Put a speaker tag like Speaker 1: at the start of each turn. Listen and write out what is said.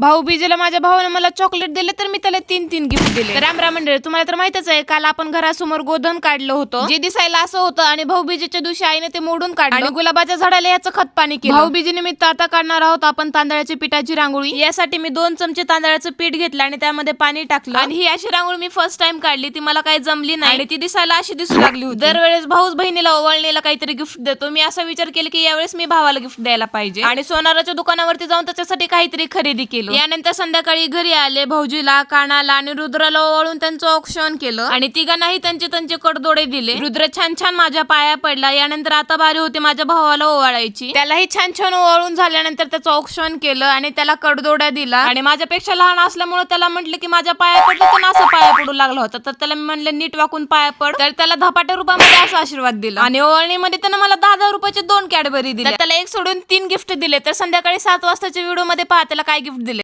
Speaker 1: भाऊ बीजेला माझ्या भावाने मला चॉकलेट दिले तर मी त्याला तीन तीन गिफ्ट दिले. तर राम राम मंडळी तुम्हाला तर माहितच आहे काल आपण घरासमोर गोधन काढलं होतं. जे दिसायला असं होतं आणि भाऊ बीजेच्या दिवशी आईने ते मोडून काढलं. आणि गुलाबाच्या झाडाला याचं खत पाणी केलं. भाऊ बीजे निमित्त आता काढणार आहोत आपण तांदळाच्या पिठाची रांगोळी. यासाठी मी दोन चमचे तांदळाचं पीठ घेतलं आणि त्यामध्ये पाणी टाकलं. आणि ही अशी रांगोळी मी फर्स्ट टाइम काढली ती मला काही जमली नाही. आणि ती दिसायला अशी दिसू लागली होती. दरवेळेस भाऊच बहिणीला ओवाळणीला काहीतरी गिफ्ट देतो. मी असा विचार केला की यावेळेस मी भावाला गिफ्ट द्यायला पाहिजे. आणि सोनाराच्या दुकानावरती जाऊन त्याच्यासाठी काहीतरी खरेदी केलं. यानंतर संध्याकाळी घरी आले भाऊजीला कानाला आणि रुद्राला ओवाळून त्यांचं औक्षण केलं. आणि तिघांनाही त्यांचे त्यांचे कडदोडे दिले. रुद्र छान छान माझ्या पाया पडला. यानंतर आता भारी होती माझ्या भावाला ओवाळायची. त्यालाही छान छान ओवाळून झाल्यानंतर त्याचं औक्षण केलं आणि त्याला कडदोड्या दिला. आणि माझ्यापेक्षा लहान असल्यामुळे त्याला म्हटलं की माझ्या पाया पडलं तर असं पाया पडू लागला होता. तर त्याला मी म्हणलं नीट वाकून पाया पड. तर त्याला धपाट्या रुपयामध्ये असा आशीर्वाद दिला. आणि ओवाळणीमध्ये त्यानं मला दहा हजार रुपयाचे दोन कॅडबरी दिले त्याला एक सोडून तीन गिफ्ट दिले. तर संध्याकाळी सात वाजताच्या व्हिडिओमध्ये पहा त्याला काय गिफ्ट दिले.